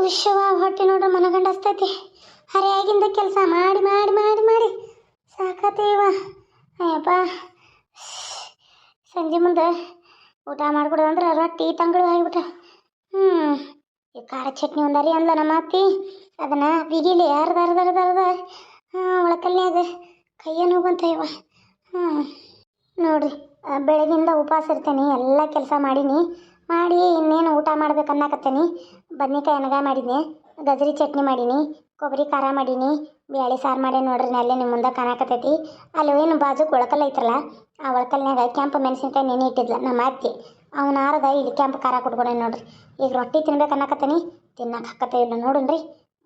ವಿಶ್ವ ಹೊಟ್ಟೆ ನೋಡ್ರೆ ಮನಗಂಡಸ್ತೈತಿ. ಹರಿಯಾಗಿಂದ ಕೆಲಸ ಮಾಡಿ ಮಾಡಿ ಮಾಡಿ ಮಾಡಿ. ಸಾಕತ್ತೇವ ಅಯ್ಯಪ್ಪ. ಸಂಜೆ ಮುಂದೆ ಊಟ ಮಾಡ್ಕೊಡೋದಂದ್ರೆ ರೊಟ್ಟಿ, ತಂಗಳು ಆಗಿಬಿಟ್ಟ ಹ್ಞೂ ಈ ಖಾರ ಚಟ್ನಿ ಒಂದರಿ ಅಂದ್ಲ ನಮ್ಮ ಅತ್ತಿ. ಅದನ್ನ ಬಿಗಿಲಿ ಅರ್ಧ ಅರ್ಧ ಅರ್ಧ ಅರ್ಧ. ಒಳಕಲ್ನ್ಯಾಗ ಕೈಯನ್ನು ಬಂತ ಇವ ಹ್ಞೂ ನೋಡ್ರಿ ಬೆಳಗಿಂದ ಉಪವಾಸ ಇರ್ತೇನೆ, ಎಲ್ಲ ಕೆಲಸ ಮಾಡೀನಿ. ಮಾಡಿ ಇನ್ನೇನು ಊಟ ಮಾಡ್ಬೇಕು ಅನ್ನಕತ್ತೇನಿ ಬದ್ನಿಕಾಯಿ ಅನಗ ಮಾಡೀನಿ ಗಜ್ರಿ ಚಟ್ನಿ ಮಾಡೀನಿ ಕೊಬ್ಬರಿ ಖಾರ ಮಾಡೀನಿ, ಬ್ಯಾಳಿ ಸಾರು ಮಾಡಿ ನೋಡ್ರಿ ಅಲ್ಲೇ ನಿಮ್ಮ ಮುಂದೆ ಕಾಣಕತ್ತೈತಿ. ಅಲ್ಲಿ ಏನು ಬಾಜು ಒಳಕಲ್ ಐತ್ರಲ್ಲ, ಆ ಒಳಕಲ್ನ್ಯಾಗ ಕೆಂಪು ಮೆಣಸಿನ್ಕಾಯಿ ನೆನೆ ಇಟ್ಟಿದ್ಲ ನಮ್ಮ ಅತ್ತಿ. ಅವ್ನ ಆರದ ಇಲ್ಲಿ ಕೆಂಪು ಖಾರ ಕೊಟ್ಕೊಡೆ ನೋಡ್ರಿ. ಈಗ ರೊಟ್ಟಿ ತಿನ್ಬೇಕು ಅನ್ನಕತ್ತೀನಿ ತಿನ್ನಕ್ಕೆ ಹಾಕತ್ತೆ ಇಲ್ಲ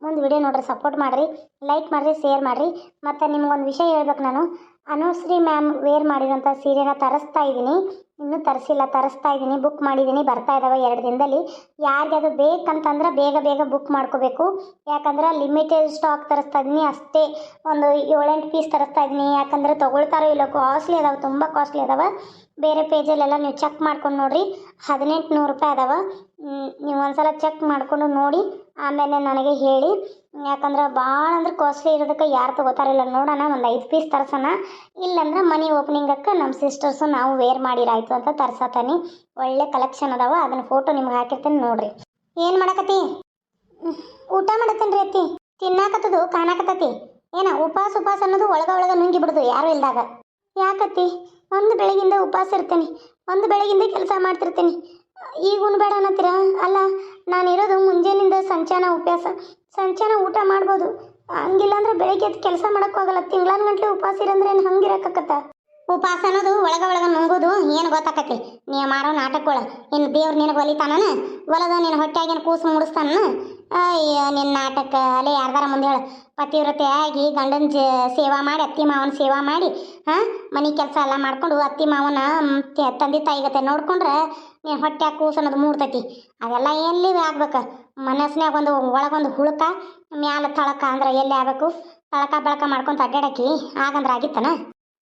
ಮುಂದೆ ವಿಡಿಯೋ ನೋಡ್ರಿ ಸಪೋರ್ಟ್ ಮಾಡಿರಿ ಲೈಕ್ ಮಾಡಿರಿ ಶೇರ್ ಮಾಡಿರಿ. ಮತ್ತು ನಿಮ್ಗೊಂದು ವಿಷಯ ಹೇಳ್ಬೇಕು ನಾನು ಅನುಶ್ರೀ ಮ್ಯಾಮ್ ವೇರ್ ಮಾಡಿರೋಂಥ ಸೀರೆನ ತರಿಸ್ತಾ ಇದ್ದೀನಿ. ಇನ್ನೂ ತರಿಸಿಲ್ಲ, ತರಿಸ್ತಾ ಇದ್ದೀನಿ ಬುಕ್ ಮಾಡಿದ್ದೀನಿ. ಬರ್ತಾ ಇದ್ದಾವೆ ಎರಡು ದಿನದಲ್ಲಿ. ಯಾರಿಗೆ ಅದು ಬೇಕಂತಂದ್ರೆ ಬೇಗ ಬೇಗ ಬುಕ್ ಮಾಡ್ಕೋಬೇಕು. ಯಾಕಂದ್ರೆ ಲಿಮಿಟೆಡ್ ಸ್ಟಾಕ್ ತರಿಸ್ತಾ ಇದ್ದೀನಿ, ಅಷ್ಟೇ. ಒಂದು ಏಳೆಂಟು ಪೀಸ್ ತರಿಸ್ತಾ ಇದ್ದೀನಿ. ಯಾಕಂದ್ರೆ ತೊಗೊಳ್ತಾರೋ ಇಲ್ಲ ಕಾಸ್ಟ್ಲಿ ಅದಾವೆ, ತುಂಬ ಕಾಸ್ಟ್ಲಿ ಅದಾವೆ. ಬೇರೆ ಪೇಜಲ್ಲೆಲ್ಲ ನೀವು ಚೆಕ್ ಮಾಡ್ಕೊಂಡು ನೋಡಿರಿ. ಹದಿನೆಂಟು ನೂರು ರೂಪಾಯಿ ಅದಾವೆ. ನೀವು ನೀವು ಒಂದ್ಸಲ ಚೆಕ್ ಮಾಡಿಕೊಂಡು ನೋಡಿ. ಆಮೇಲೆ ನನಗೆ ಹೇಳಿ, ಯಾಕಂದ್ರೆ ಭಾಳ ಅಂದ್ರೆ ಕಾಸ್ಟ್ಲಿ ಇರೋದಕ್ಕೆ ಯಾರು ತಗೋತಾರಿಲ್ಲ ನೋಡೋಣ ಒಂದು ಐದು ಪೀಸ್ ತರ್ಸೋಣ. ಇಲ್ಲಂದ್ರೆ ಮನಿ ಓಪನಿಂಗಕ್ಕೆ ನಮ್ಮ ಸಿಸ್ಟರ್ಸು ನಾವು ವೇರ್ ಮಾಡಿರಾಯ್ತು ಅಂತ ತರ್ಸತ್ತಾನೆ ಒಳ್ಳೆ ಕಲೆಕ್ಷನ್ ಅದಾವ ಅದನ್ನ ಫೋಟೋ ನಿಮ್ಗೆ ಹಾಕಿರ್ತೇನೆ ನೋಡ್ರಿ. ಏನು ಮಾಡಕತ್ತಿ? ಊಟ ಊಟ ಮಾಡತ್ತೇನ್ರಿ ಅತ್ತಿ? ತಿನ್ನಾಕತ್ತದು, ಕಾಣಕತ್ತತಿ. ಏನ ಉಪವಾಸ ಉಪವಾಸ ಅನ್ನೋದು ಒಳಗ ಒಳಗ ನುಂಗಿ ಬಿಡುದು, ಯಾರು ಇಲ್ದಾಗ. ಯಾಕತ್ತಿ? ಒಂದು ಬೆಳಗಿಂದ ಉಪವಾಸ ಇರ್ತೇನೆ, ಒಂದು ಬೆಳಗಿಂದ ಕೆಲಸ ಮಾಡ್ತಿರ್ತೀನಿ. ಈಗ ಉಣ್ಬೇಡ ಅನ್ನತ್ತೀರ? ಅಲ್ಲ ನಾನಿರೋದು ಮುಂಜಾನಿಂದ ಸಂಚಾನ ಉಪವಾಸ ಸಂಚಾನ ಊಟ ಮಾಡ್ಬೋದು. ಹಂಗಿಲ್ಲ ಅಂದ್ರೆ ಬೆಳಿಗ್ಗೆ ಎದ್ದು ಕೆಲಸ ಮಾಡೋಕ್ಕಾಗಲ್ಲ. ತಿಂಗಳಾನ್ ಗಂಟ್ಲೆ ಉಪವಾಸ ಇರಂದ್ರೆ ಏನು ಹಂಗಿರಕ್ಕತ್ತ? ಉಪವಾಸ ಅನ್ನೋದು ಒಳಗ ಒಳಗ ನುಂಗುದು ಏನು ಗೊತ್ತಾಕತಿ ನೀ ಮಾರೋ ನಾಟಕಗಳು. ಇನ್ನು ದೇವ್ರು ನಿನಗೆ ಒಲಿತಾನ ಒಲದ ನಿನ್ನ ಹೊಟ್ಟೆಯಾಗಿನ ಕೂಸು ಮುಡಿಸ್ತಾನ ಅಯ್ಯ ನಿನ್ನ ನಾಟಕ. ಅಲ್ಲೇ ಯಾರ್ದಾರ ಮುಂದೆ ಹೇಳು. ಪತಿವ್ರತೆ ಆಗಿ ಗಂಡನ ಜ ಸೇವಾ ಮಾಡಿ, ಅತ್ತಿ ಮಾವನ ಸೇವಾ ಮಾಡಿ, ಹಾಂ? ಮನೆ ಕೆಲಸ ಎಲ್ಲ ಮಾಡ್ಕೊಂಡು ಅತ್ತಿ ಮಾವನ ತಂದೆ ತಾಯಿಗತೆ ನೋಡ್ಕೊಂಡ್ರೆ ನೀನು ಹೊಟ್ಟೆ ಕೂಸು ಅನ್ನೋದು ಮೂಡ್ತೈತಿ. ಅದೆಲ್ಲ ಎಲ್ಲಿ ಆಗ್ಬೇಕು? ಮನಸ್ಸಿನಾಗ ಒಂದು ಒಳಗೊಂದು ಹುಳುಕ, ಮ್ಯಾಲ ತಳಕ ಅಂದ್ರೆ ಎಲ್ಲಿ ಆಗ್ಬೇಕು? ತಳಕ ಬಳಕ ಮಾಡ್ಕೊಂತ ಅಡ್ಡಾಡಕಿ ಆಗಂದ್ರೆ ಆಗಿತ್ತನ?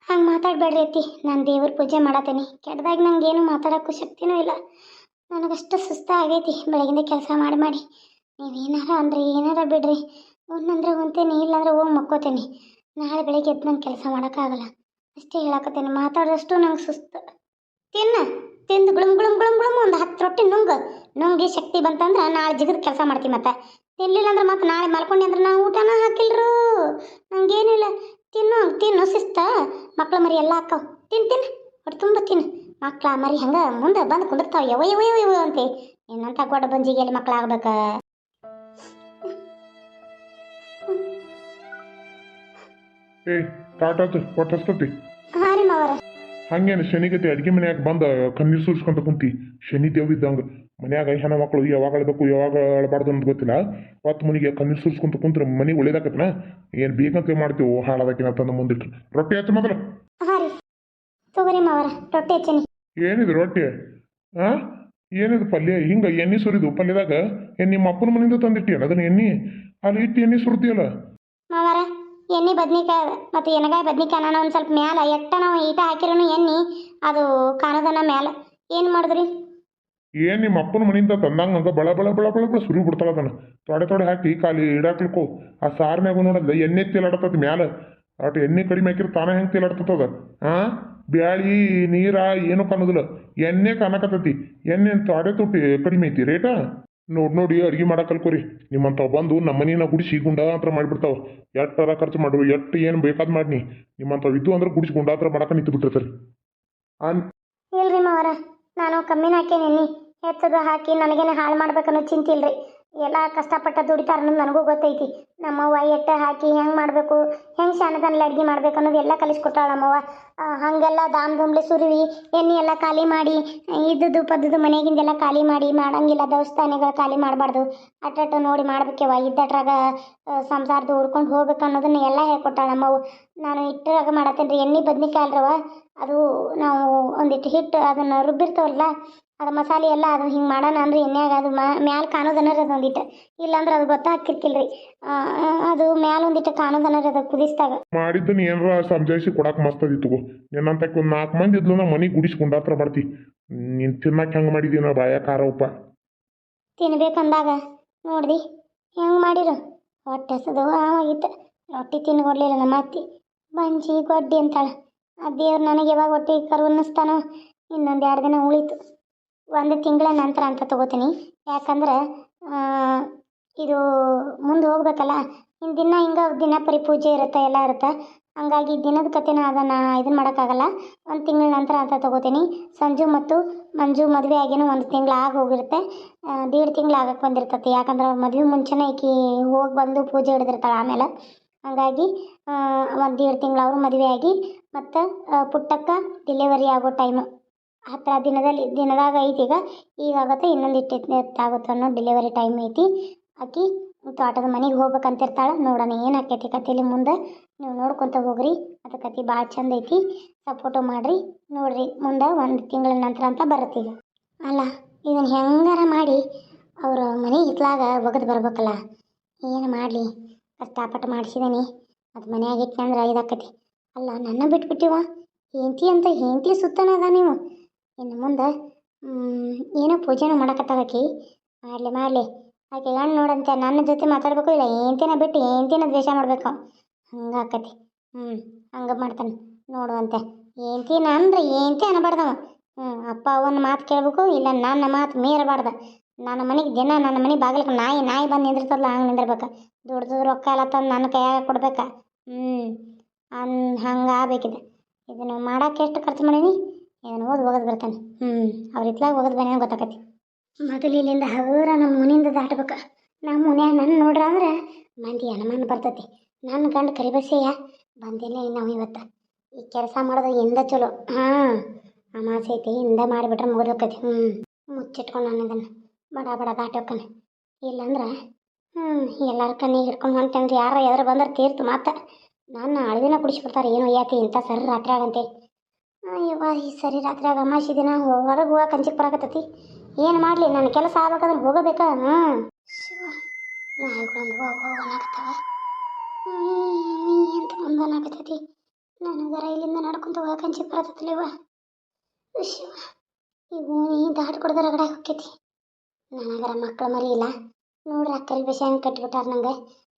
ಹಂಗೆ ಮಾತಾಡಬೇಡ್ರಿ ಅತ್ತಿ. ನಾನು ದೇವ್ರ ಪೂಜೆ ಮಾಡತ್ತೀನಿ ಕೆಟ್ಟದಾಗ ನಂಗೇನು ಮಾತಾಡೋಕ್ಕೂ ಶಕ್ತಿನೂ ಇಲ್ಲ. ನನಗಷ್ಟು ಸುಸ್ತ ಆಗೈತಿ ಬೆಳಗಿಂದ ಕೆಲಸ ಮಾಡಿ ಮಾಡಿ. ನೀವೇನಾರ ಅಂದ್ರೆ, ಏನಾರ ಬಿಡ್ರಿ. ಒಂದಂದ್ರೆ ಒಂತೇನೆ ಇಲ್ಲಾಂದ್ರೆ ಹೋಗಿ ಮಕ್ಕೋತೇನೆ. ನಾಳೆ ಬೆಳಿಗ್ಗೆ ಎದ್ದು ನಂಗೆ ಕೆಲಸ ಮಾಡೋಕ್ಕಾಗಲ್ಲ ಅಷ್ಟೇ ಹೇಳಕತ್ತೇನೆ. ಮಾತಾಡೋಷ್ಟು ನಂಗೆ ಸುಸ್ತು. ತಿನ್ನ. ತಿಂದು ಗುಳುಮ್ ಗುಳುಮ್ ಗುಳುಮ್ ಗುಳುಮ್ ಒಂದು ಹತ್ತು ರೊಟ್ಟಿ ನುಂಗು. ನುಂಗಿ ಶಕ್ತಿ ಬಂತಂದ್ರೆ ನಾಳೆ ಜಿಗದ ಕೆಲಸ ಮಾಡ್ತೀವಿ ಮತ್ತೆ. ತಿನ್ನಲಿಲ್ಲ ಅಂದ್ರೆ ಮತ್ತೆ ನಾಳೆ ಮಲ್ಕೊಂಡೆ ಅಂದ್ರೆ ನಾವು ಊಟನ ಹಾಕಿಲ್ರು. ನಂಗೇನಿಲ್ಲ. ತಿನ್ನು ತಿನ್ನು ಸಿಸ್ತ ಮಕ್ಳ ಮರಿ ಎಲ್ಲ ಹಾಕವ್ ತಿನ್ ತಿನ್. ಹೊಟ್ಟು ತುಂಬ ತಿನ್ನು ಮಕ್ಳ ಮರಿ ಹಂಗೆ ಮುಂದೆ ಬಂದು ಕುಂದಿರ್ತಾವ. ಯವ ಯವ ಯವ ಯವ ಅಂತೆ. ನಿನ್ನಂಥ ಗೊಡ್ಡ ಬಂಜಿಗೆ ಎಲ್ಲಿ ಮಕ್ಳು ಆಗ್ಬೇಕ? ಏಯ್ ತಾಟಾತು ಹೊಟ್ಟೆ ಹಸ್ತತಿ ಹಾಂ ರೀ ಮಾವರ. ಹಂಗೇನು ಶನಿಗತಿ ಅಡ್ಗೆ ಮನ್ಯಾಗ ಬಂದ ಕಣ್ಣೀರು ಸುರಿಸ್ಕೊಂತ ಕುಂತಿ. ಶನಿ ದೇವ್ ಇದ್ದಂಗೆ ಮನ್ಯಾಗ ಹೆಣ ಮಕ್ಕಳು ಯಾವಾಗ ಅಳ್ಬೇಕು ಯಾವಾಗ ಅಳಬಾರ್ದು ಅಂತ ಗೊತ್ತಿಲ್ಲ. ಹೊತ್ತು ಮನಿಗೆ ಕಣ್ಣೀರು ಸುರಿಸ್ಕೊಂತ ಕುಂತ್ರ ಮನೆ ಒಳ್ಳೇದಾಕತ್ನ ಏನು ಬೇಕಂತ ಮಾಡ್ತೀವಿ ಹಾಳಾದಕ್ಕಿನ ತಂದು ಮುಂದಿಟ್ರು. ರೊಟ್ಟಿ ಹಚ್ಚ ಹಾಂ ಹಚ್ಚನಿ. ಏನಿದು ರೊಟ್ಟಿ? ಆ? ಏನಿದು ಪಲ್ಯ? ಹಿಂಗ ಎಣ್ಣೆ ಸುರಿದು ಪಲ್ಯದಾಗ ಎಣ್ಣಿ ನಿಮ್ಮ ಅಪ್ಪನ ಮನೆಯಿಂದ ತಂದಿಟ್ಟಿಯಲ್ಲ ಅದನ್ನ ಎಣ್ಣೆ? ಅಲ್ಲಿ ಇಟ್ಟು ಎಣ್ಣೆ ಸುರ್ತಿಯಲ್ಲ? ಮಾವರ ಎಣ್ಣೆ ಬದ್ನಿಕಾಯಿ ಮತ್ತು ಎಣ್ಣೆಗಾಯಿ ಬದ್ನಿಕಾಯಿ ನಾನು ಒಂದು ಸ್ವಲ್ಪ ಮ್ಯಾಲ, ಎಟ್ಟ ನಾವು ಈಟ ಹಾಕಿರೋನು ಎಣ್ಣೆ, ಅದು ಕಾಣೋದನ್ನ ಮ್ಯಾಲ. ಏನು ಮಾಡಿದ್ರಿ? ಏನು ನಿಮ್ಮ ಅಪ್ಪನ ಮನೆಯಿಂದ ತಂದಂಗ ಬಳ ಬಳ ಬಳ ಬಳ ಬಳ ಸುರಿ ಬಿಡ್ತಾಳ ಅದನ್ನ. ತೊಡೆ ತೊಡೆ ಹಾಕಿ, ಖಾಲಿ ಇಡಾಕ್ಲಿಕ್ಕೋ ಆ ಸಾರ್ ಮ್ಯಾಗ ನೋಡಲ್ಲ ಎಣ್ಣೆ ತೇಲಾಡತದ ಮ್ಯಾಲ. ಅಟ್ ಎಣ್ಣೆ ಕಡಿಮೆ ಹಾಕಿರ ತಾನೇ ಹೆಂಗೆ ತೇಲಾಡ್ತದ ಹಾಂ ಬ್ಯಾಳಿ, ನೀರ, ಏನು ಕಾಣೋದಿಲ್ಲ. ಎಣ್ಣೆ ಕಾಣಕತ್ತತಿ. ಎಣ್ಣೆ ತೊಡೆ ತುಟ್ಟಿ ಕಡಿಮೆ ಐತಿ, ರೇಟ? ನೋಡ್ ನೋಡಿ, ಅಡ್ಗೆ ಮಾಡಕಲ್ಕೋರಿ ಕಲ್ಕೋರಿ ನಿಮ್ಮಂಥವು ಬಂದು ನಮ್ಮ ಮನೇನ ಗುಡಿಸಿ ಗುಂಡಾತ್ರ ಮಾಡಿಬಿಡ್ತಾವ. ಎಟ್ಟರ ಖರ್ಚು ಮಾಡು ಎಟ್ಟು ಏನು ಬೇಕಾದ್ ಮಾಡಿನಿ. ನಿಮ್ಮಂತಾವ್ ಇದ್ದು ಅಂದ್ರೆ ಗುಡಿಸಿ ಗುಂಡಾತ್ರ ಮಾಡಕ ನಿಂತು ಬಿಟ್ಟಿರ್ತಾರೆ ಅನ್ ಇಲ್ರಿ ಮಾವರ, ನಾನು ಕಮ್ಮಿನ ಹಾಕೇನಿ ಹೆಚ್ಚದ ಹಾಕಿ ನನಗೇನೆ ಹಾಳು ಮಾಡ್ಬೇಕನ್ನೋ ಚಿಂತೆ ಇಲ್ರಿ. ಎಲ್ಲ ಕಷ್ಟಪಟ್ಟ ದುಡಿತಾರ ಅನ್ನೋದು ನನಗೂ ಗೊತ್ತೈತಿ. ನಮ್ಮವ್ವ ಎಟ್ಟ ಹಾಕಿ ಹೆಂಗೆ ಮಾಡಬೇಕು, ಹೆಂಗೆ ಶಾನದಲ್ಲಿ ಅಡ್ಗೆ ಮಾಡ್ಬೇಕು ಅನ್ನೋದು ಎಲ್ಲ ಕಲಿಸ್ಕೊಟ್ಟಾಳ ನಮ್ಮವ್ವ. ಹಾಗೆಲ್ಲ ದಾಮ್ ದುಂಬ್ಲೆ ಸುರುವಿ, ಎಣ್ಣೆ ಎಲ್ಲ ಖಾಲಿ ಮಾಡಿ ಇದ್ದದ್ದು ಪದ್ದದ್ದು ಮನೆಗಿಂದೆಲ್ಲ ಖಾಲಿ ಮಾಡಿ, ಮಾಡಂಗಿಲ್ಲ ದೇವಸ್ಥಾನಗಳು ಖಾಲಿ ಮಾಡಬಾರ್ದು. ಅಟ್ಟ ನೋಡಿ ಮಾಡ್ಬೇಕವ್ವ, ಇದ್ದಟ್ರಾಗ ಸಂಸಾರದ ಹುಡ್ಕೊಂಡು ಹೋಗ್ಬೇಕು ಅನ್ನೋದನ್ನ ಎಲ್ಲ ಹೇಳ್ಕೊಟ್ಟಾಳ ನಮ್ಮವ್ವ. ನಾನು ಇಟ್ಟರಾಗ ಮಾಡತ್ತೇನ್ರಿ, ಎಣ್ಣೆ, ಬದ್ನಿಕಾಯಿ ಅಲ್ರವ ಅದು ನಾವು ಒಂದಿಟ್ಟು ಹಿಟ್ಟು ಅದನ್ನು ರುಬ್ಬಿರ್ತಾವಲ್ಲ ಅದು ಮಸಾಲೆ ಎಲ್ಲ ಅದು ಹಿಂಗೆ ಮಾಡೋಣ ಅಂದ್ರೆ ಎಣ್ಣೆಯಾಗ ಅದು ಮ್ಯಾಲ ಕಾಣೋದನ್ನ ಅದು ಒಂದಿಟ್ಟು. ಇಲ್ಲಾಂದ್ರೆ ಅದು ಗೊತ್ತಾಗ್ತಿರ್ಕಿಲ್ರಿ. ಅದು ಮ್ಯಾಲ ಒಂದಿಟ್ಟು ರೀ ಅದು ಕುದಿಸ್ದಾಗ. ಮಾಡಿದ್ದನ್ನ ಏನಾರ ಸಮಜಾಯಿಸಿ ಕೊಡಕ್ಕೆ ಮಸ್ತ್ ಅದಿತ್ತು ಏನಂತ ಒಂದು ನಾಲ್ಕು ಮಂದಿ ಇದ್ಲು ನಾ ಮನೆ ಗುಡಿಸಿ ಹತ್ರ ಬರ್ತಿ ನೀನು ತಿನ್ನಕ್ಕೆ ಹೆಂಗೆ ಮಾಡಿದೀನ ಬಾಯ ಖಾರ ಉಪ್ಪ. ತಿನ್ಬೇಕಂದಾಗ ನೋಡ್ದಿ. ಹೆಂಗೆ ಮಾಡಿರು? ಹೊಟ್ಟೆ ಹಸದು ಆವಾಗಿತ್ತು ರೊಟ್ಟಿ ತಿನ್ಕೊಡ್ಲಿಲ್ಲ ನಮ್ಮ ಅತ್ತಿ. ಬಂಜಿ ಗೊಡ್ಡಿ ಅಂತಾಳೆ. ಆ ದೇವ್ರು ನನಗೆ ಯಾವಾಗ ಹೊಟ್ಟೆ ಕರು ಅನ್ನಿಸ್ತಾನೋ ಇನ್ನೊಂದು ಎರಡು ದಿನ ಉಳಿತು. ಒಂದು ತಿಂಗಳ ನಂತರ ಅಂತ ತಗೋತೀನಿ. ಯಾಕಂದ್ರೆ ಇದು ಮುಂದೆ ಹೋಗ್ಬೇಕಲ್ಲ ಇನ್ನು ದಿನ ಹಿಂಗೆ ದಿನ ಪರಿ ಪೂಜೆ ಇರುತ್ತೆ, ಎಲ್ಲ ಇರುತ್ತೆ. ಹಂಗಾಗಿ ದಿನದ ಕಥೆನ ಅದನ್ನು ಇದನ್ನ ಮಾಡೋಕ್ಕಾಗಲ್ಲ. ಒಂದು ತಿಂಗಳ ನಂತರ ಅಂತ ತಗೋತೀನಿ. ಸಂಜು ಮತ್ತು ಮಂಜು ಮದುವೆ ಆಗಿನೂ ಒಂದು ತಿಂಗಳು ಆಗಿ ಹೋಗಿರುತ್ತೆ. ದೇಡ್ ತಿಂಗಳು ಆಗಕ್ಕೆ ಬಂದಿರ್ತೈತಿ. ಯಾಕಂದ್ರೆ ಅವ್ರ ಮದುವೆ ಮುಂಚೆನೇ ಈಕಿ ಹೋಗಿ ಬಂದು ಪೂಜೆ ಹಿಡಿದಿರ್ತಾಳೆ ಆಮೇಲೆ. ಹಾಗಾಗಿ ಒಂದು ದೇಡ್ ತಿಂಗಳು ಅವರು ಮದುವೆ ಆಗಿ, ಮತ್ತು ಪುಟ್ಟಕ್ಕ ಡೆಲಿವರಿ ಆಗೋ ಟೈಮು ಹತ್ತಿರ ದಿನದಲ್ಲಿ, ದಿನದಾಗ ಐತಿ ಈಗ. ಈಗ ಆಗುತ್ತೆ ಇನ್ನೊಂದು ಇಟ್ಟು ಆಗುತ್ತೆ ಅನ್ನೋ ಡೆಲಿವರಿ ಟೈಮ್ ಐತಿ. ಆಕಿ ತೋಟದ ಮನೆಗೆ ಹೋಗ್ಬೇಕಂತಿರ್ತಾಳೆ, ನೋಡೋಣ ಏನು ಆಕೈತಿ ಕಥೆಲಿ ಮುಂದೆ. ನೀವು ನೋಡ್ಕೊತ ಹೋಗ್ರಿ, ಅದು ಕತೆ ಭಾಳ ಚಂದ ಐತಿ. ಸಪೋರ್ಟು ಮಾಡಿರಿ, ನೋಡ್ರಿ ಮುಂದೆ ಒಂದು ತಿಂಗಳ ನಂತರ ಅಂತ ಬರುತ್ತೆ ಈಗ. ಅಲ್ಲ ಇದನ್ನು ಹೆಂಗಾರ ಮಾಡಿ ಅವ್ರ ಮನೆ ಹಿತ್ಲಾಗ ಒಗದು ಬರ್ಬೇಕಲ್ಲ. ಏನು ಮಾಡಲಿ? ಕಷ್ಟಪಟ್ಟು ಮಾಡಿಸಿದ್ದೀನಿ ಅದು ಮನೆಯಾಗಿತ್ತು ಅಂದ್ರೆ ಇದಾಕತಿ. ಅಲ್ಲ, ನನ್ನ ಬಿಟ್ಬಿಟ್ಟಿವ. ಹೆಂಡ್ತಿ ಅಂತ ಹೆಂಡ್ತಿ ಸುತ್ತನದ ನೀವು. ಇನ್ನು ಮುಂದೆ ಏನೋ ಪೂಜೆನೂ ಮಾಡಕತ್ತಾಳಕಿ. ಮಾಡಲಿ ಮಾಡಲಿ. ಆಕೆ ಗಂಡು ನೋಡಂತೆ, ನನ್ನ ಜೊತೆ ಮಾತಾಡಬೇಕು ಇಲ್ಲ? ಏನ್ತಿನ ಬಿಟ್ಟು ಏನ್ತಿನ ದ್ವೇಷ ಮಾಡಬೇಕು? ಹಂಗೆ ಆಕತಿ. ಹ್ಞೂ ಹಂಗೆ ಮಾಡ್ತಾನೆ. ನೋಡುವಂತೆ. ಏನ್ತಿನ ಅಂದ್ರೆ ಏನ್ತಿ ಅನ್ನಬಾರ್ದವ. ಹ್ಞೂ ಅಪ್ಪ ಅವನ ಮಾತು ಕೇಳಬೇಕು ಇಲ್ಲ ನನ್ನ ಮಾತು ಮೀರಬಾರ್ದು. ನನ್ನ ಮನೆಗೆ ದಿನ ನನ್ನ ಮನೆ ಬಾಗಿಲಕ್ಕೆ ನಾಯಿ ನಾಯಿ ಬಂದು ನಿಂದಿರ್ತದಲ್ಲ ಹಂಗೆ ನಿಂದಿರ್ಬೇಕು. ದುಡ್ದು ರೊಕ್ಕ ಎಲ್ಲ ತಂದು ನನ್ನ ಕೈಯಾಗ ಕೊಡ್ಬೇಕಾ? ಹ್ಞೂ ಅನ್ ಹಂಗೆ ಆಗ್ಬೇಕಿದೆ. ಇದನ್ನು ಮಾಡಕ್ಕೆ ಎಷ್ಟು ಖರ್ಚು ಮಾಡೀನಿ? ಇದನ್ನು ಓದಿ ಹೋಗೋದು ಬರ್ತಾನೆ. ಹ್ಞೂ ಅವ್ರ ಇತ್ಲಾಗ ಹೋಗೋದು ಬನ್ನಿ ಗೊತ್ತಾಕತಿ. ಮೊದಲು ಇಲ್ಲಿಂದ ಹಗುರ ನಮ್ಮ ಮುನಿಂದ ದಾಟ್ಬೇಕು. ನಮ್ಮ ಮುನ್ಯಾಗ ನನ್ನ ನೋಡ್ರ ಅಂದ್ರೆ ಮಂದಿ ಅನುಮಾನ ಬರ್ತತಿ. ನನ್ನ ಗಂಡ ಕರಿಬಸಯ್ಯ ಬಂದಿಲ್ಲ ನಾವು ಇವತ್ತು. ಈ ಕೆಲಸ ಮಾಡೋದು ಇಂದ ಚಲೋ. ಹಾಂ, ಅಮಾಸೆ ಐತಿ, ಹಿಂದೆ ಮಾಡಿಬಿಟ್ರೆ ಮುಗಿದೋಕತಿ ಹ್ಞೂ ಮುಚ್ಚಿಟ್ಕೊಂಡು ನಾನು ಅದನ್ನು ಬಡ ಬಡ ದಾಟೋಕನೆ ಇಲ್ಲಂದ್ರೆ ಹ್ಞೂ ಎಲ್ಲರ ಕಣ್ಣಿಗೆ ಹಿಡ್ಕೊಂಡು ಹೊಂಟಂದ್ರೆ ಯಾರ ಎದ್ರ ಬಂದ್ರೆ ತೀರ್ತು ಮಾತ. ನನ್ನ ಅಳದಿನ ಕುಡಿಸ್ಬಿಡ್ತಾರೆ ಏನೋ ಯಾತಿ ಇಂಥ ಸರ್ ರಾತ್ರಿ ಆಗಂತೆ ಅಯ್ಯವ್ವ, ಈ ಸರಿ ರಾತ್ರಿಯಾಗ ಅಮಾಸಿ ದಿನ ಹೊರಗೆ ಹೋಗಕ್ಕೆ ಅಂಜಿಕೆ ಬರಾಕತ್ತೈತಿ. ಏನು ಮಾಡಲಿ ನನ್ನ ಕೆಲಸ ಆಗ್ಬೇಕಂದ್ರೆ ಹೋಗಬೇಕಾ? ಹಾಂ ನಾಯಿಗಳೊಂದು ಹೋಗನಾಗತ್ತವ ಅಂತ ಮುಂದನಾಗತ್ತೈತಿ ನನಗರ ಇಲ್ಲಿಂದ ನಡ್ಕೊಂತ ಹೋಗಕ್ಕೆ ಅಂಜಿಕೆ ಬರತ್ತಲ್ಲವ ಶಿವ ಈ ಓಣಿ ದಾಟಿ ಕೊಡ್ದ ರಗಡೆ ಹೋಕ್ಕೈತಿ. ನನಗರ ಮಕ್ಕಳು ಮರಿ ಇಲ್ಲ. ನೋಡ್ರಿ ಅಕ್ಕರಿ ಬಿಸ ಹೆಂಗೆ ಕಟ್ಬಿಟ್ಟಾರ ನಂಗೆ.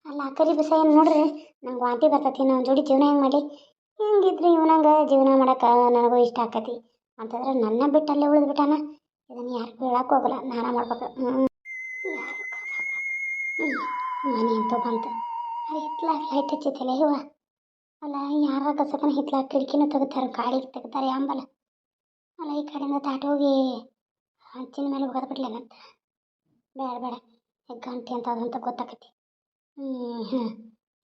ಅಲ್ಲ, ಅಕ್ಕರಿ ಬಿಸ ಏನು ನೋಡ್ರಿ, ನಂಗೆ ವಾಂತಿ ಬರ್ತೈತಿ ನಾನು ಜೋಡಿ ಜೀವನ ಹೆಂಗೆ ಮಾಡಲಿ? ಹೆಂಗಿದ್ರಿ ಇವನಂಗೆ ಜೀವನ ಮಾಡಕ್ಕೆ ನನಗೂ ಇಷ್ಟ ಆಕತಿ. ಅಂತಂದ್ರೆ ನನ್ನ ಬಿಟ್ಟಲ್ಲೇ ಉಳಿದ್ಬಿಟ್ಟಾನ. ಇದನ್ನು ಯಾರಿಗೂ ಹೇಳಕ್ಕೆ ಹೋಗಲ್ಲ. ನಾನ ಮಾಡ್ಬೇಕು. ಯಾರು ಮನೆ ಅಂತೂ ಬಂತು. ಅದು ಹಿತ್ಲಾಗ ಲೈಟ್ ಹಚ್ಚೈತಿಲ್ಲ ಇವ ಅಲ್ಲ, ಯಾರ ಕಸಕನ ಹಿತ್ಲಾಗ ಕಿಟಕಿನೂ ತೆಗಿತಾರೆ ಗಾಡಿ ತೆಗಿತಾರೆ ಅಂಬಲ್ಲ ಅಲ್ಲ, ಈ ಕಡೆಯಿಂದ ದಾಟಿ ಹೋಗಿ ಹಂಚಿನ ಮೇಲೆ ಹೋಗೋದು ಅಂತ ಬೇಡ ಬೇಡ. ಗಂಟೆ ಅಂತ ಅದಂತ ಗೊತ್ತಾಕತಿ. ಹ್ಞೂ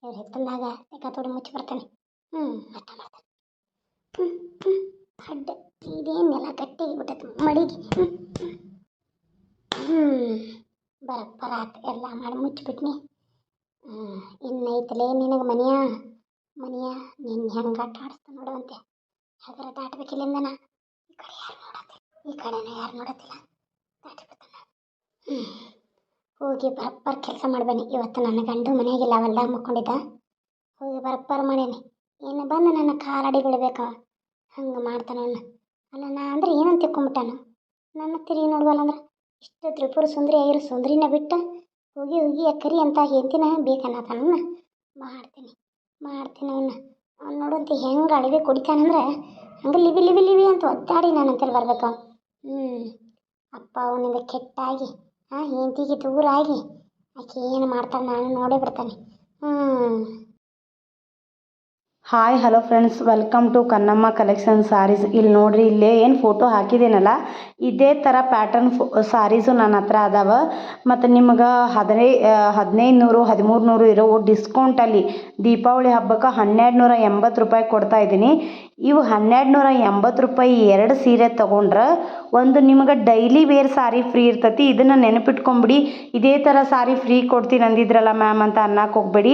ಇವ್ರ ಹಿತ್ತಲ್ದಾಗ ತೋಡಿ ಮುಚ್ಚಿ ಬರ್ತಾನೆ. ಹ್ಞೂ ಅಷ್ಟ ಮಾಡ್ತಾನೆ ಹ್ಞೂ ಹ್ಞೂ ಅಡ್ಡ ಇದೇನೆಲ್ಲ ಗಟ್ಟಿ ಬಿಟ್ಟೈತೆ ಮಡಿಗೆ. ಹ್ಞೂ ಹ್ಞೂ ಬರಪ್ಪರ ಆತು ಎಲ್ಲ ಮಾಡಿ ಮುಚ್ಚಿಬಿಟ್ನಿ. ಇನ್ನು ಐತಲೇ ನಿನಗೆ ಮನೆಯ? ಮನೆಯ? ನಿನ್ನ ಹೆಂಗೆ ಆಟ ಆಡಿಸ್ತ ನೋಡುವಂತೆ ಹಾಗಾದ್ರೆ ದಾಟ್ಬೇಕಿಲ್ಲಿಂದನ ಈ ಕಡೆ ಯಾರು ನೋಡತ್ತೆ ಈ ಕಡೆನ ಯಾರು ನೋಡತ್ತಿಲ್ಲ ದಾಟಿ ಬಿಡ್ತಾನೆ ಹ್ಞೂ ಹೋಗಿ ಬರಪ್ಪರ್ ಕೆಲಸ ಮಾಡ್ಬೇನಿ ಇವತ್ತು ನನ್ನ ಗಂಡು ಮನೆಯಾಗಿಲ್ಲ ಅವೆಲ್ಲ ಮಕ್ಕೊಂಡಿದ್ದ. ಹೋಗಿ ಬರಪ್ಪರ್ ಮಾಡೇನಿ. ಏನು ಬಂದು ನನ್ನ ಕಾಲಡಿ ಬಿಡ್ಬೇಕ? ಹಂಗೆ ಮಾಡ್ತಾನ ಅವ್ನು. ಅಲ್ಲ, ನಾ ಅಂದ್ರೆ ಏನಂತ ತಿಳ್ಕೊಂಬಿಟ್ಟಾನ? ನನ್ನ ತಿರುಗಿ ನೋಡ್ಬಲ್ಲ ಅಂದ್ರೆ ಇಷ್ಟು ತ್ರಿಪುರ ಸುಂದರಿ ಆಗಿರೋ ಸುಂದರಿನ ಬಿಟ್ಟು ಹೋಗಿ ಹೋಗಿ ಅಕ್ಕರಿ ಅಂತ ಹೆಂತಿನ ಬೇಕನ್ನತಾನ ಮಾಡ್ತೀನಿ ಮಾಡ್ತೀನಿ ಅವನ್ನ ಅವ್ನು ನೋಡಂತ ಹೆಂಗೆ ಅಳಿವೆ ಕುಡಿತಾನಂದ್ರೆ ಹಂಗೆ ಲಿವಿ ಲಿವಿ ಲಿವಿ ಅಂತ ಒದ್ದಾಡಿ ನಾನು ಅಂತೇಳಿ ಬರ್ಬೇಕು ಹ್ಞೂ ಅಪ್ಪ ಅವನಿಂದ ಕೆಟ್ಟಾಗಿ ಹಾಂ ಹೆಂಡತಿಗೆ ದೂರ ಆಗಿ ಆಕೆ ಏನು ಮಾಡ್ತಾನೆ ನಾನು ನೋಡೇ ಬಿಡ್ತಾನೆ. ಹ್ಞೂ hi hello friends welcome to Kannamma collection sarees ಇಲ್ಲಿ ನೋಡ್ರಿ, ಇಲ್ಲೇ ಏನು ಫೋಟೋ ಹಾಕಿದ್ದೀನಲ್ಲ? ಇದೇ ಥರ ಪ್ಯಾಟರ್ನ್ ಫೋ ಸಾರೀಸು ನನ್ನ ಹತ್ರ ಅದಾವ. ಮತ್ತು ನಿಮ್ಗೆ ಹದಿನೈ ಹದಿನೈದು ನೂರು ಹದಿಮೂರು ನೂರು ಇರೋ ಡಿಸ್ಕೌಂಟಲ್ಲಿ ದೀಪಾವಳಿ ಹಬ್ಬಕ್ಕೆ ಹನ್ನೆರಡು ನೂರ ಎಂಬತ್ತು ರೂಪಾಯಿ ಕೊಡ್ತಾ ಇದ್ದೀನಿ. ಇವು ಹನ್ನೆರಡು ನೂರ ಎಂಬತ್ತು ರೂಪಾಯಿ ಎರಡು ಸೀರೆ ತೊಗೊಂಡ್ರೆ ಒಂದು ನಿಮ್ಗೆ ಡೈಲಿ ವೇರ್ ಸಾರಿ ಫ್ರೀ ಇರ್ತತಿ. ಇದನ್ನು ನೆನಪಿಟ್ಕೊಂಬಿಡಿ. ಇದೇ ಥರ ಸಾರಿ ಫ್ರೀ ಕೊಡ್ತೀನಿ ಅಂದಿದ್ರಲ್ಲ ಮ್ಯಾಮ್ ಅಂತ ಅನ್ನಕ್ಕೆ ಹೋಗ್ಬೇಡಿ.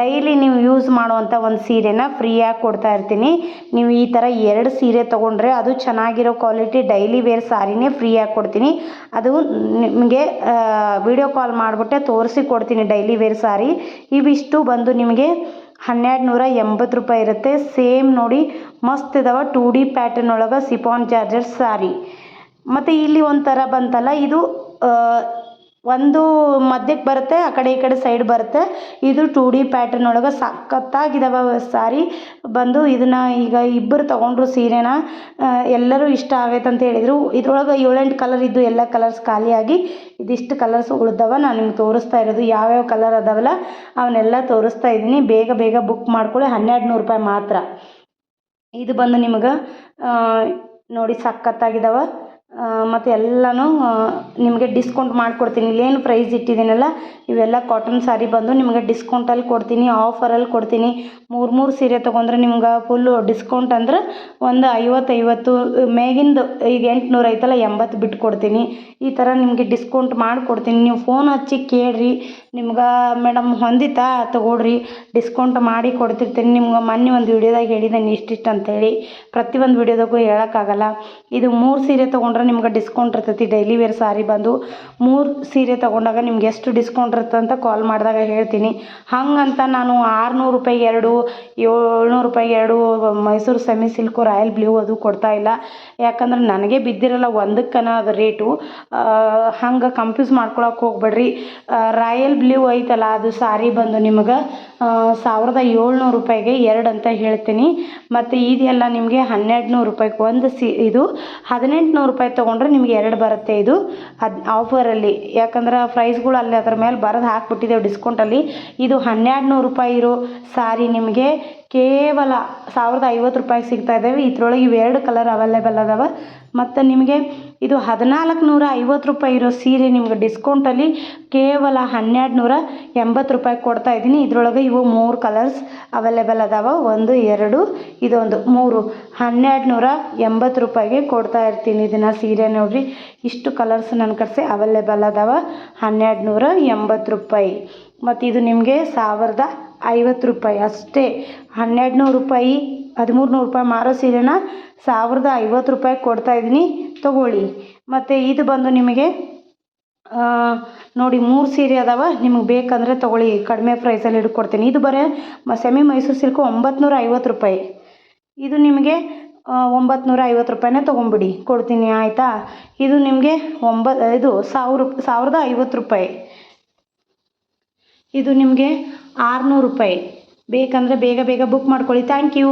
ಡೈಲಿ ನೀವು ಯೂಸ್ ಮಾಡುವಂಥ ಒಂದು ಸೀರೆನ ಫ್ರೀಯಾಗಿ ಕೊಡ್ತಾ ಇರ್ತೀನಿ. ನೀವು ಈ ಥರ ಎರಡು ಸೀರೆ ತೊಗೊಂಡ್ರೆ ಅದು ಚೆನ್ನಾಗಿರೋ ಕ್ವಾಲಿಟಿ ಡೈಲಿ ವೇರ್ ಸಾರಿನೇ ಫ್ರೀಯಾಗಿ ಕೊಡ್ತೀನಿ. ಅದು ನಿಮಗೆ ವಿಡಿಯೋ ಕಾಲ್ ಮಾಡಿಬಿಟ್ಟೆ ತೋರಿಸಿ ಕೊಡ್ತೀನಿ ಡೈಲಿ ವೇರ್ ಸಾರಿ ಇವಿಷ್ಟು ಬಂದು ನಿಮಗೆ ಹನ್ನೆರಡು ನೂರ ಎಂಬತ್ತು ರೂಪಾಯಿ ಇರುತ್ತೆ. ಸೇಮ್ ನೋಡಿ, ಮಸ್ತ್ ಇದಾವೆ. ಟೂ ಡಿ ಪ್ಯಾಟರ್ನ್ ಒಳಗೆ ಸಿಪಾನ್ ಚಾರ್ಜರ್ ಸಾರಿ. ಮತ್ತು ಇಲ್ಲಿ ಒಂಥರ ಬಂತಲ್ಲ, ಇದು ಒಂದು ಮಧ್ಯಕ್ಕೆ ಬರುತ್ತೆ, ಆ ಕಡೆ ಈ ಕಡೆ ಸೈಡ್ ಬರುತ್ತೆ. ಇದು ಟೂ ಡಿ ಪ್ಯಾಟರ್ನ್ ಒಳಗೆ ಸಖತ್ತಾಗಿದ್ದಾವೆ ಸಾರಿ. ಬಂದು ಇದನ್ನು ಈಗ ಇಬ್ಬರು ತೊಗೊಂಡ್ರು ಸೀರೆನ ಎಲ್ಲರೂ ಇಷ್ಟ ಆಗೈತೆ ಅಂತ ಹೇಳಿದರು. ಇದ್ರೊಳಗೆ ಏಳೆಂಟು ಕಲರ್ ಇದ್ದು ಎಲ್ಲ ಕಲರ್ಸ್ ಖಾಲಿಯಾಗಿ ಇದಿಷ್ಟು ಕಲರ್ಸ್ ಉಳ್ದವ. ನಾನು ನಿಮ್ಗೆ ತೋರಿಸ್ತಾ ಇರೋದು ಯಾವ್ಯಾವ ಕಲರ್ ಅದಾವಲ್ಲ, ಅವನ್ನೆಲ್ಲ ತೋರಿಸ್ತಾ ಇದ್ದೀನಿ. ಬೇಗ ಬೇಗ ಬುಕ್ ಮಾಡ್ಕೊಳ್ಳಿ ಹನ್ನೆರಡು ನೂರು ರೂಪಾಯಿ ಮಾತ್ರ. ಇದು ಬಂದು ನಿಮಗೆ ನೋಡಿ ಸಖತ್ತಾಗಿದಾವ. ಮತ್ತು ಎಲ್ಲನೂ ನಿಮಗೆ ಡಿಸ್ಕೌಂಟ್ ಮಾಡಿಕೊಡ್ತೀನಿ. ಇಲ್ಲೇನು ಪ್ರೈಸ್ ಇಟ್ಟಿದ್ದೀನಲ್ಲ, ಇವೆಲ್ಲ ಕಾಟನ್ ಸಾರಿ ಬಂದು ನಿಮಗೆ ಡಿಸ್ಕೌಂಟಲ್ಲಿ ಕೊಡ್ತೀನಿ ಆಫರಲ್ಲಿ ಕೊಡ್ತೀನಿ. ಮೂರು ಮೂರು ಸೀರೆ ತೊಗೊಂಡ್ರೆ ನಿಮ್ಗೆ ಫುಲ್ಲು ಡಿಸ್ಕೌಂಟ್ ಅಂದ್ರೆ ಒಂದು ಐವತ್ತು ಐವತ್ತು ಮೇಗಿಂದು ಈಗ ಎಂಟುನೂರು ಐತಲ್ಲ, ಎಂಬತ್ತು ಬಿಟ್ಟು ಕೊಡ್ತೀನಿ. ಈ ಥರ ನಿಮಗೆ ಡಿಸ್ಕೌಂಟ್ ಮಾಡಿಕೊಡ್ತೀನಿ. ನೀವು ಫೋನ್ ಹಚ್ಚಿ ಕೇಳಿರಿ, ನಿಮ್ಗೆ ಮೇಡಮ್ ಹೊಂದಿತಾ ತಗೊಳ್ರಿ ಡಿಸ್ಕೌಂಟ್ ಮಾಡಿ ಕೊಡ್ತಿರ್ತೀನಿ. ನಿಮ್ಗೆ ಮೊನ್ನೆ ಒಂದು ವಿಡಿಯೋದಾಗ ಹೇಳಿದ್ದೇನೆ ಇಷ್ಟಿಷ್ಟು ಅಂತೇಳಿ ಪ್ರತಿಯೊಂದು ವಿಡಿಯೋದಾಗೂ ಹೇಳೋಕ್ಕಾಗಲ್ಲ. ಇದು ಮೂರು ಸೀರೆ ತೊಗೊಂಡ್ರೆ ನಿಮ್ಗೆ ಡಿಸ್ಕೌಂಟ್ ಇರ್ತೈತಿ. ಡೈಲಿ ವೇರ್ ಸಾರಿ ಬಂದು ಮೂರು ಸೀರೆ ತೊಗೊಂಡಾಗ ನಿಮ್ಗೆ ಎಷ್ಟು ಡಿಸ್ಕೌಂಟ್ ಇರುತ್ತೆ ಅಂತ ಕಾಲ್ ಮಾಡಿದಾಗ ಹೇಳ್ತೀನಿ. ಹಂಗಂತ ನಾನು ಆರುನೂರು ರೂಪಾಯಿ ಎರಡು, ಏಳ್ನೂರು ರೂಪಾಯಿ ಎರಡು, Mysore semi silk royal blue ಅದು ಕೊಡ್ತಾ ಇಲ್ಲ. ಯಾಕಂದ್ರೆ ನನಗೆ ಬಿದ್ದಿರಲ್ಲ ಒಂದಕ್ಕನ ಅದು ರೇಟು ಹಂಗೆ ಕನ್ಫ್ಯೂಸ್ ಮಾಡ್ಕೊಳಕ್ಕೆ ಹೋಗ್ಬೇಡ್ರಿ. ರಾಯಲ್ ಬ್ಲೂ ಐತಲ್ಲ, ಅದು ಸಾರಿ ಬಂದು ನಿಮಗೆ ಸಾವಿರದ ಏಳ್ನೂರು ರೂಪಾಯಿಗೆ ಎರಡು ಅಂತ ಹೇಳ್ತೀನಿ. ಮತ್ತು ಇದೆಲ್ಲ ನಿಮಗೆ ಹನ್ನೆರಡು ನೂರು ರೂಪಾಯಿಗೆ ಒಂದು ಸಿ, ಇದು ಹದಿನೆಂಟು ನೂರು ರೂಪಾಯಿ ತೊಗೊಂಡ್ರೆ ನಿಮಗೆ ಎರಡು ಬರುತ್ತೆ ಇದು. ಅದು ಆಫರಲ್ಲಿ ಯಾಕಂದ್ರೆ ಪ್ರೈಸ್ಗಳು ಅಲ್ಲಿ ಅದ್ರ ಮೇಲೆ ಬರೆದು ಹಾಕ್ಬಿಟ್ಟಿದ್ದೇವೆ ಡಿಸ್ಕೌಂಟಲ್ಲಿ ಇದು ಹನ್ನೆರಡು ನೂರು ರೂಪಾಯಿ ಇರೋ ಸಾರಿ ನಿಮಗೆ ಕೇವಲ ಸಾವಿರದ ಐವತ್ತು ರೂಪಾಯಿಗೆ ಸಿಗ್ತಾ ಇದ್ದಾವೆ. ಇದ್ರೊಳಗೆ ಇವೆರಡು ಕಲರ್ ಅವೈಲೇಬಲ್ ಅದಾವೆ. ಮತ್ತು ನಿಮಗೆ ಇದು ಹದಿನಾಲ್ಕು ನೂರ ಐವತ್ತು ರೂಪಾಯಿ ಇರೋ ಸೀರೆ ನಿಮ್ಗೆ ಡಿಸ್ಕೌಂಟಲ್ಲಿ ಕೇವಲ ಹನ್ನೆರಡು ನೂರ ಎಂಬತ್ತು ರೂಪಾಯಿ ಕೊಡ್ತಾ ಇದ್ದೀನಿ. ಇದ್ರೊಳಗೆ ಇವು ಮೂರು ಕಲರ್ಸ್ ಅವೈಲೇಬಲ್ ಅದಾವೆ. ಒಂದು, ಎರಡು, ಇದೊಂದು. ಮೂರು ಹನ್ನೆರಡು ನೂರ ಎಂಬತ್ತು ರೂಪಾಯಿಗೆ ಕೊಡ್ತಾ ಇರ್ತೀನಿ ಇದನ್ನು ಸೀರೆ ನೋಡಿರಿ. ಇಷ್ಟು ಕಲರ್ಸ್ ನನ್ನ ಕಡೆ ಅವೈಲೇಬಲ್ ಅದಾವೆ. ಹನ್ನೆರಡು ನೂರ ಎಂಬತ್ತು ರೂಪಾಯಿ. ಮತ್ತು ಇದು ನಿಮಗೆ ಸಾವಿರದ ಐವತ್ತು ರೂಪಾಯಿ. ಅಷ್ಟೇ ಹನ್ನೆರಡು ನೂರು ರೂಪಾಯಿ ಹದಿಮೂರು ನೂರು ರೂಪಾಯಿ ಮಾರೋ ಸೀರೆನ ಸಾವಿರದ ಐವತ್ತು ರೂಪಾಯಿ ಕೊಡ್ತಾ ಇದ್ದೀನಿ. ತೊಗೊಳ್ಳಿ. ಮತ್ತು ಇದು ಬಂದು ನಿಮಗೆ ನೋಡಿ ಮೂರು ಸೀರೆ ಅದಾವ, ನಿಮಗೆ ಬೇಕಂದರೆ ತೊಗೊಳ್ಳಿ. ಕಡಿಮೆ ಪ್ರೈಸಲ್ಲಿ ಹಿಡ್ಕೊಡ್ತೀನಿ ಇದು ಬರೀ ಮ, ಸೆಮಿ ಮೈಸೂರು ಸಿಲ್ಕು ಒಂಬತ್ತುನೂರ ಐವತ್ತು ರೂಪಾಯಿ. ಇದು ನಿಮಗೆ ಒಂಬತ್ತು ನೂರ ಐವತ್ತು ರೂಪಾಯಿನೇ ತೊಗೊಂಬಿಡಿ. ಕೊಡ್ತೀನಿ, ಆಯಿತಾ? ಇದು ನಿಮಗೆ ಒಂಬತ್ತು ಇದು ಸಾವಿರ, ಸಾವಿರದ ಐವತ್ತು ರೂಪಾಯಿ. ಇದು ನಿಮಗೆ ಆರುನೂರು ರೂಪಾಯಿ. ಬೇಕಂದರೆ ಬೇಗ ಬೇಗ ಬುಕ್ ಮಾಡ್ಕೊಳ್ಳಿ. Thank you